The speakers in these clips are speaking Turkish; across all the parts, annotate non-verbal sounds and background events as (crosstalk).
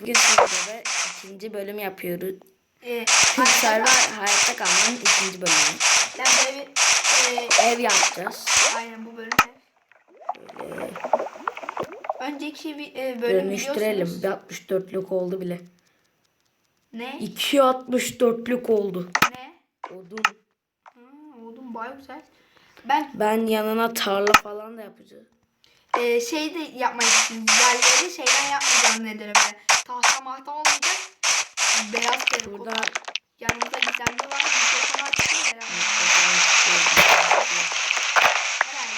Bugün sizlere ikinci bölüm yapıyoruz. Ee, Server hayatta kalmanın ikinci bölümü. ben böyle bir e, Ev yapacağız. aynen bu bölüm ev. Böyle Önceki bir e, bölüm dönüştürelim. biliyorsunuz. Bir 64'lük oldu bile. Ne? 2 64'lük oldu. Ne? Odun. Ha, oğlum baya güzel. Ben Ben yanına tarla falan da yapacağım. E, şey de yapmayı. Yerleri şeyden yapmayacağım nedir böyle. Tahta mahta olmayacak. Beyaz terikot. Burada Yanımızda gizemli var. Mikrofonu açtım herhalde. Herhalde.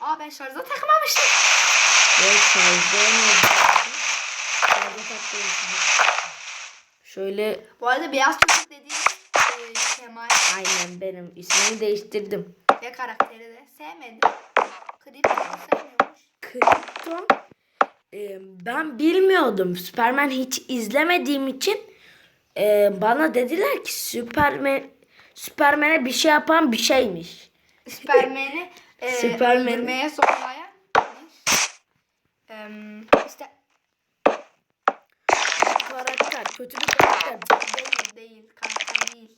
Aa ben şarja takamamıştım. Ve şarjda Şarjda takıyorsunuz. Şöyle Bu arada beyaz çocuk dediğim e, Kemal aynen benim ismini değiştirdim. ve karakteri de sevmedim. Kripton'u sevmiyormuş. Krypton e, ben bilmiyordum. Superman hiç izlemediğim için e, bana dediler ki Superman Superman'e bir şey yapan bir şeymiş. Süpermen'i (laughs) e, Süpermen'i- öldürmeye zorlayan Em, işte Karakter, kötü bir karakter. değil değil karakter değil.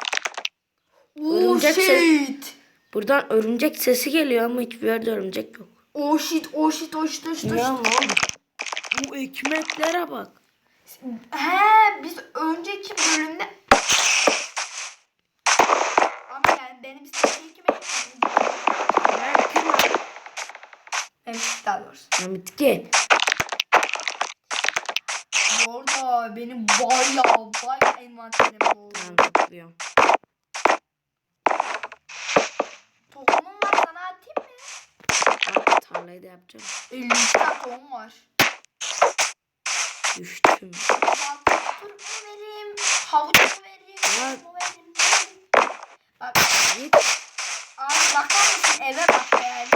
Örümcek oh ses- shit. Buradan örümcek sesi geliyor ama hiçbir yerde örümcek yok. Oh shit oh shit oh shit oh shit. Ne lan? Bu ekmeklere bak. He biz önceki bölümde ama yani benim istediğim kime Benim daha doğrusu. Ya bitki. Bu arada benim bayağı bayağı envanterim oldu. Tamam topluyorum. Tohumum var sana atayım mı? Bak tarlayı da yapacağım. 50 tane tohum var. Düştüm. Baltı mu vereyim? Havuç mu vereyim? Ya. Mu vereyim? Bak Git. abi bakar mısın eve bak hayali.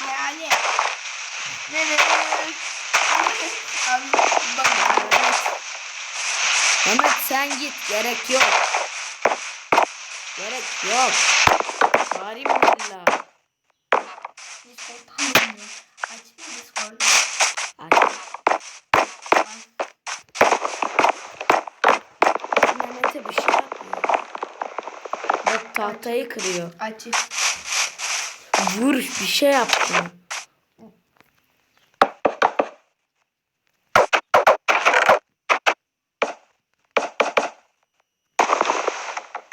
Hayali. Ne ne Abi bak. Mehmet sen git. Gerek yok. Gerek yok. Bağırayım mı tahtayı kırıyor. Açayım. Vur bir şey yaptın.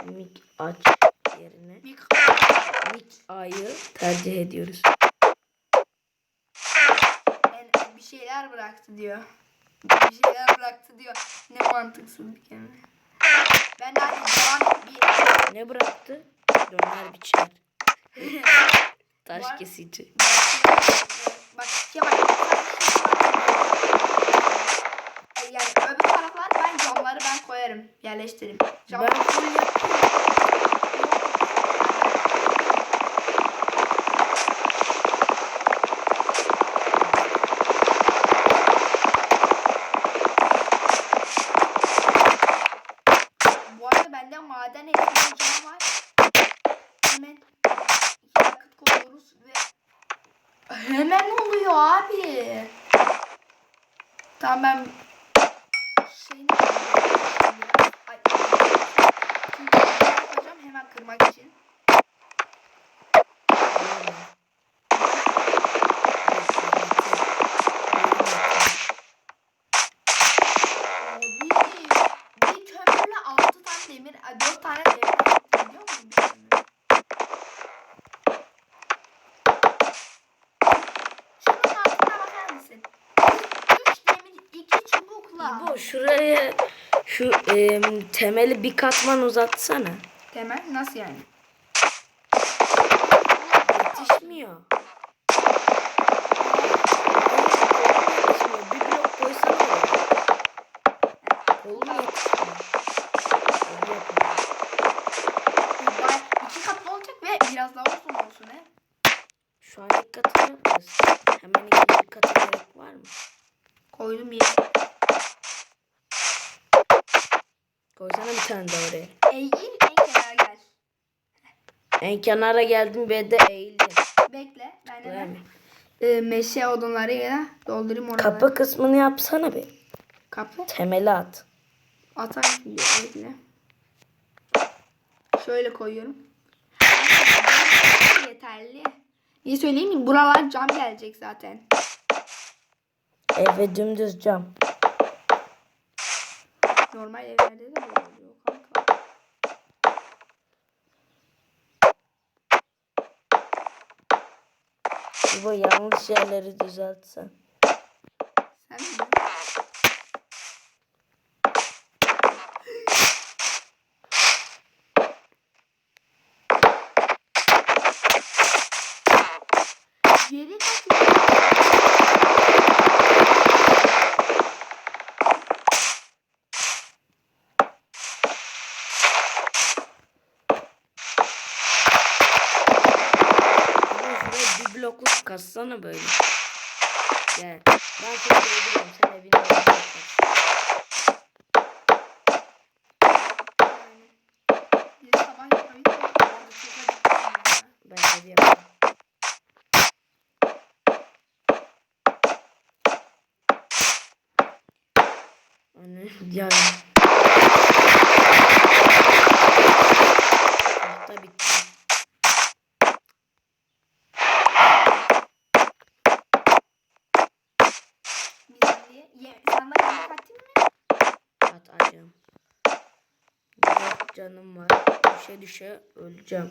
Mik aç yerine Bir mik ayı tercih ediyoruz. Bir şeyler bıraktı diyor. Bir şeyler bıraktı diyor. Ne mantıksız bir kelime. Ben de hadi devam bir Ne bıraktı? Döner biçer. (laughs) Taş Var. kesici. Bak Kemal. Yani öbür taraflar ben camları ben koyarım. Yerleştiririm. Cam Ben full. Bu arada bende maden ekmeği cam var. Hemen iki yakıt koyuyoruz ve hemen oluyor abi. Tamam ben şeyini yapacağım hemen kırmak için. Abi bir kömürle 6 tane demir, 4 tane demir yaptım biliyor musun? Bir kömür. Şunun altına bakar mısın? 3 demir, 2 çubukla. Bu şuraya temeli bir katman uzatsana. Temel nasıl yani? Yetişmiyor. Bir blok koysana oraya. Kolum yetişmiyor. Öyle yapalım. Bay- İki katlı olacak ve biraz daha uzun olsun he. Şu an ilk katını yaparız. Hemen ikinci katı gerek var mı? Koydum yere. Koysana bir tane de oraya. Eğil en kenara gel. En kenara geldim ve de eğildim. Bekle. Ben hemen e, meşe odunlarıyla doldurayım oraları. Kapı kısmını yapsana bir. Kapı. Temeli at. Atar bekle. Şöyle koyuyorum. Yeterli. Niye söyleyeyim mi? Buralar cam gelecek zaten. Eve dümdüz cam. Normal evlerde de böyle oluyor kanka. Bu yanlış yerleri düzeltsen. Sen mi? Geri kaçıyor. Ama şuraya bir kassana böyle. Gel. Ben seni öldürüyorum. Sen evini öldürüyorsun. Ben ev yapayım. Anne yarın. Tahta bitti. Bir saniye. Ye, sen de yemek atayım mı? At acım. Dört canım var. Düşe Bekle.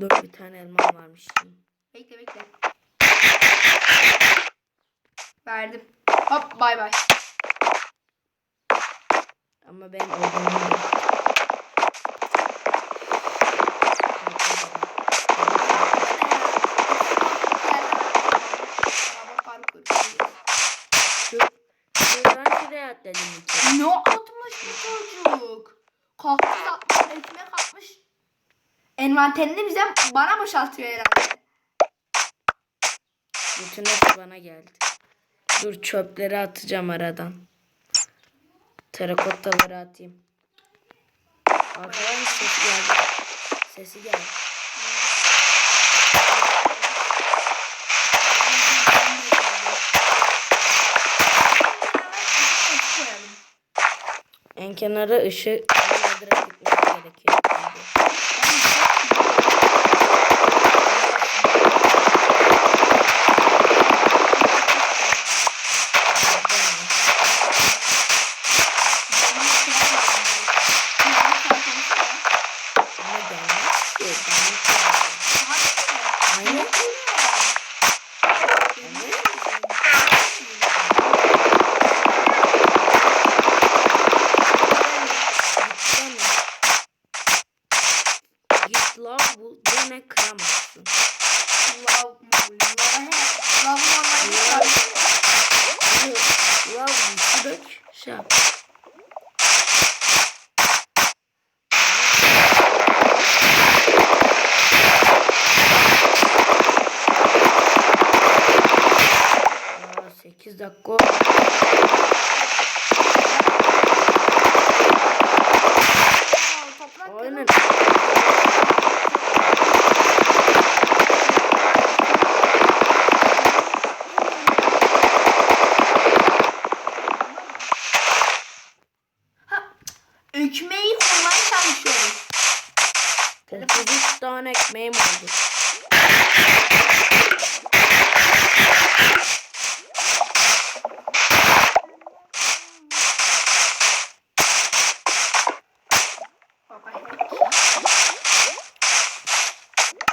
Dur bir tane elmam varmış. Bekle bekle. Verdim. Hop bay bay. Ama ben öldüm. Araba parkur. Şu, şuradan şuraya atladım. bir kere. Ne atmış bu çocuk? Kaktüs atmış, ekmek atmış. Envanterini bize bana boşaltıyor herhalde. Bütün hepsi bana geldi. Dur çöpleri atacağım aradan. Terakottaları atayım. Arkadan sesi geldi. Sesi geldi. En kenara direkt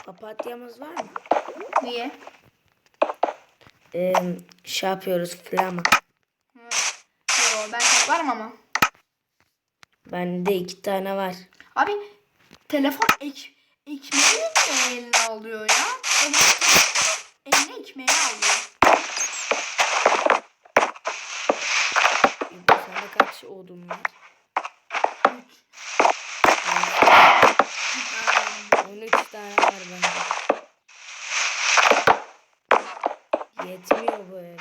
Papatyamız var mı? Niye? Ee, şey yapıyoruz flama. Yo, ben toplarım ama. Bende iki tane var. Abi telefon ek, ekmeği niye eline alıyor ya? Eline, eline ekmeği alıyor. İbo sende kaç odun var? 13 tane var bende. Yetmiyor bu ev.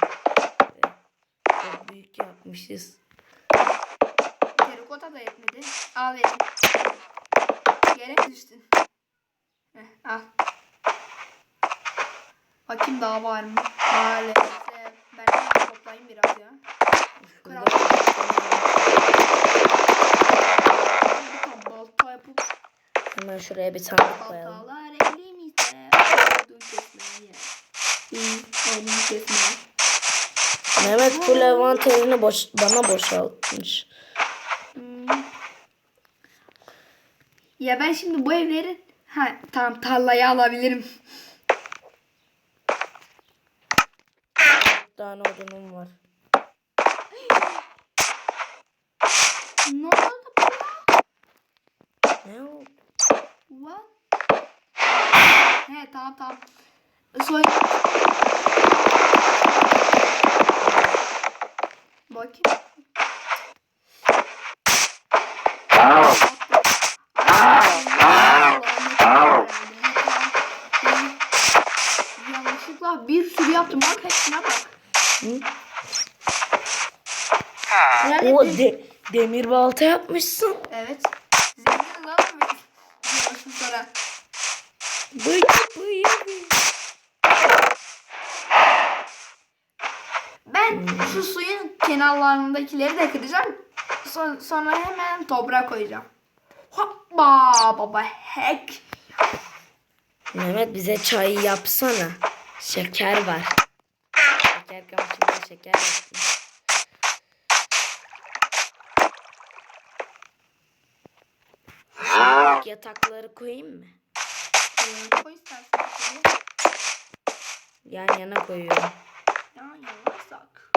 Çok büyük yapmışız. Terikot Terikota da yetmedi. Al verin. Yere düştün? Heh, al. Bakayım daha var mı? Maalesef. Ben de toplayayım biraz ya. Kral. Tane balta yapıp Hemen şuraya bir sandık koyalım. baltalar elimizde. Dur kesmeye. Oğlum kesmeye. Mehmet bu levanterini boş, bana boşaltmış. Hmm. Ya ben şimdi bu evleri ha tamam tarlayı alabilirim. Bir tane odunum var. Ne oldu bana? Ne oldu? What? He tamam tamam. Soy. Bakayım. Yanlışlıkla bir sürü yaptım. Bak hepsine bak. Hı? Herhalde O bir- de, demir balta yapmışsın. Evet. Zenginiz lan mı? Diyorsun sonra. Bıy bıy bıy. Ben şu suyun kenarlarındakileri de kıracağım. Son- sonra hemen toprağa koyacağım. Hoppa baba hack. Mehmet bize çay yapsana. Şeker var. Şeker kamışında şeker yaptım. Yatakları koyayım mı? Koy istersen. Yan yana koyuyorum. Ya yavaşsak.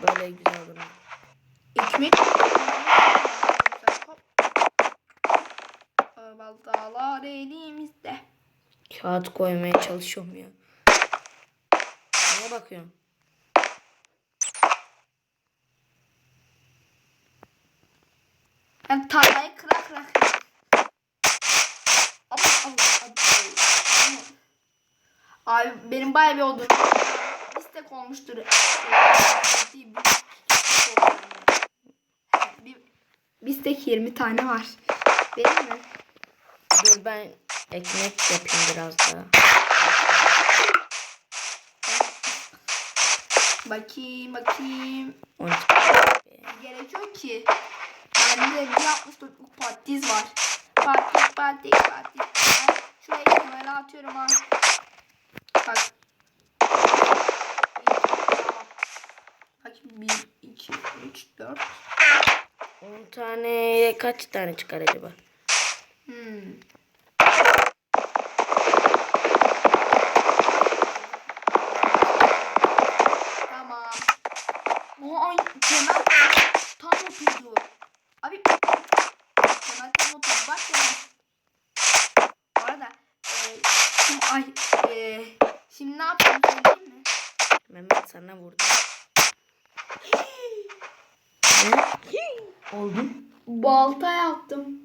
Böyle güzel olur. Ekmek. Baltalar elimizde. Kağıt koymaya çalışıyorum ya. Neye bakıyorsun? Yani tarlayı kıra kıra kıra. Abi benim bayağı bir oldu. İstek olmuştur. Bir, bir, bir, bir istek 20 tane var. Benim mi? Dur ben ekmek yapayım biraz daha. Bakayım bakayım. 12. Gerekiyor ki. Bende bir 64 patiz var. Patiz patiz patiz. Ben şuraya kenara atıyorum ha. Bak. 3, 4. 10 tane kaç tane çıkar acaba? Hmm. Tamam. Bu ay kenar tam oturdu. Abi kenar tam oturdu. Bak kenar. Bu arada e, şimdi, ay, e, şimdi ne yapalım söyleyeyim mi? Mehmet sana vurdu. ne? Oldu. Balta yaptım.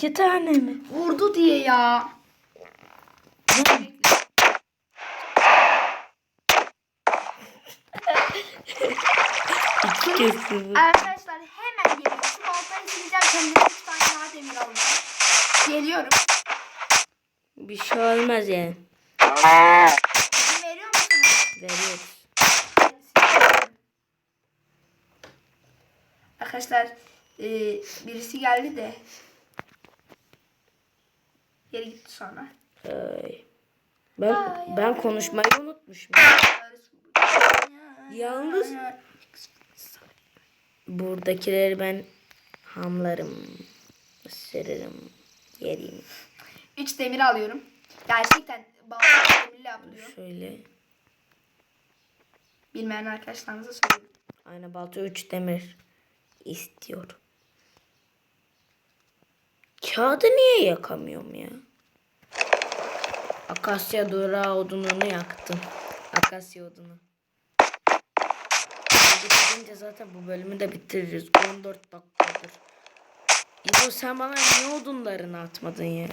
İki tane mi? Vurdu diye ya. İki kez. Arkadaşlar hemen geliyorum. Şu baltayı sileceğim. Kendime 3 tane daha demir alacağım. Geliyorum. Bir şey olmaz yani. İzin veriyor musunuz? Veriyoruz. Arkadaşlar e, birisi geldi de geri gitti sonra. Ay. Ben ben konuşmayı unutmuşum. Yalnız buradakileri ben hamlarım, ısırırım, yerim. 3 demir alıyorum. Gerçekten balta demirle yapılıyor. Şöyle. Bilmeyen arkadaşlarınıza söyleyeyim. Aynı balta 3 demir istiyor. Kağıdı niye yakamıyorum ya? Akasya durağı odununu yaktım. Akasya odunu. Bitirince zaten bu bölümü de bitiririz. 14 dakikadır. İbo sen bana niye odunlarını atmadın ya?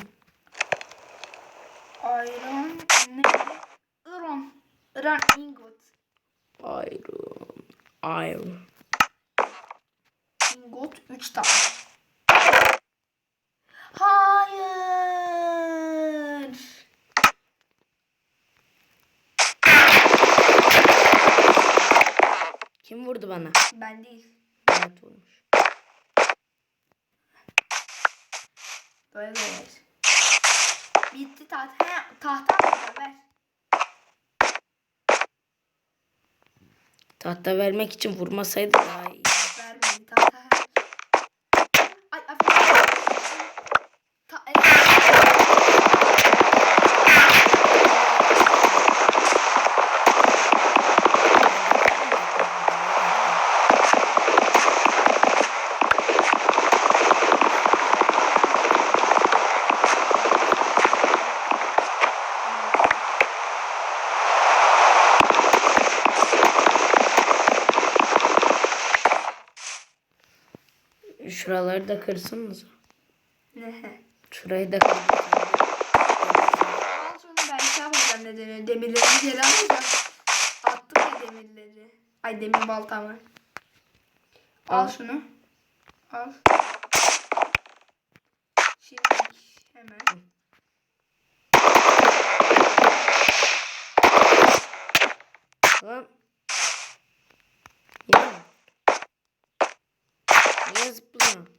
Iron ne? Iron. Iron ingot. Iron. Iron. Got 3 tane. Hayır. Kim vurdu bana? Ben değil. Mehmet vurmuş. Böyle böyle. Bitti tahta. He, tahta ver. Tahta vermek için vurmasaydı daha iyi. Vermedi tahta. Ay affedersin. Ta evet. Şuraları da kırsınız. Ne? (laughs) Şurayı da şunu ben şey yapacağım nedeni. Demirleri geri alacağım. Attım ya demirleri. Ay demir baltamı. Al Al. şunu. Al. Şimdi hemen. Mi? Niye zıplıyor?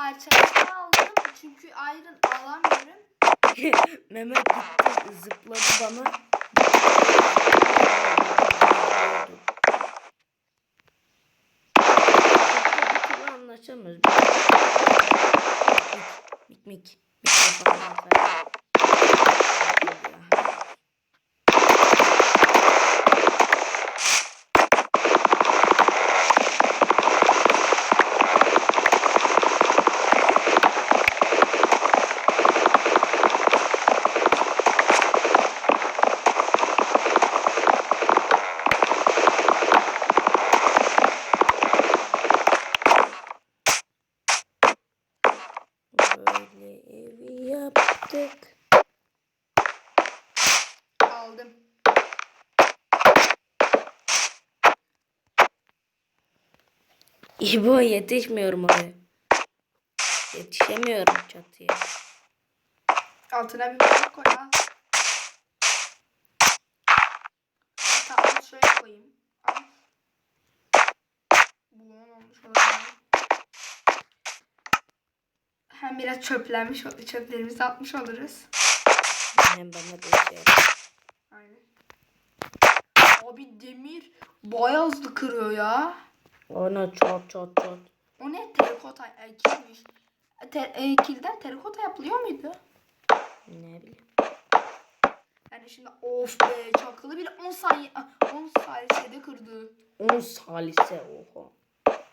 Parçası aldım çünkü iron alamıyorum. (laughs) Mehmet gitti zıpladı bana. Anlaşamıyoruz. Mik mik. Mikrofondan falan. Böyle evi yaptık. Aldım. İbo yetişmiyorum oraya. Yetişemiyorum çatıya. Altına bir blok koy al. Tamam şöyle koyayım. Al. Bulan olmuş olabilir. Hem biraz çöplenmiş, çöplerimizi atmış oluruz. Hem bana bir şey. Aynen. Abi demir bayağı hızlı kırıyor ya. Ona çat çat çat. O ne? Terikota ekilmiş. Ter, ekilden terikota yapılıyor muydu? Ne bileyim. Yani şimdi of be çakılı bile 10 saniye ah, 10 saniyede kırdı. 10 salise oha.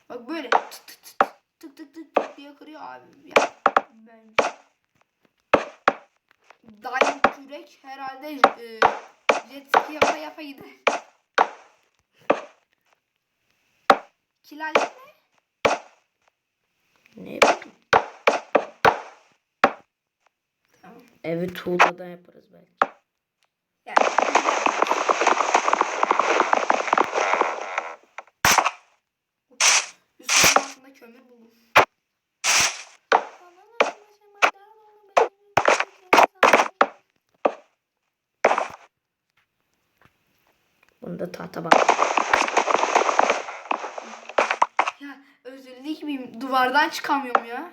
Bak böyle tık tık tık tık tık tık tık diye kırıyor abi ya. Bence. Diamond kürek herhalde e, jet ski yapa yapa gider. Kilal ne? Ne. Tamam. Evi tuğladan yaparız belki. Yani. Üstünün altında kömür buldum. Bunda tahta bak. Ya miyim? Duvardan çıkamıyorum ya.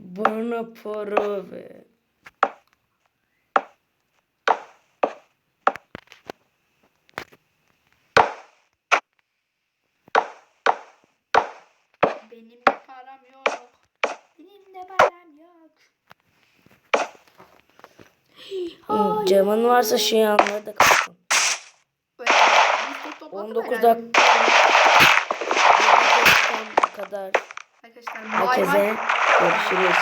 Bana para ver. Benim de param yok. Benim de param yok. Hı, Camın varsa bir topladım 19 herhalde. dakika. Kadar. Arkadaşlar. Herkese görüşürüz.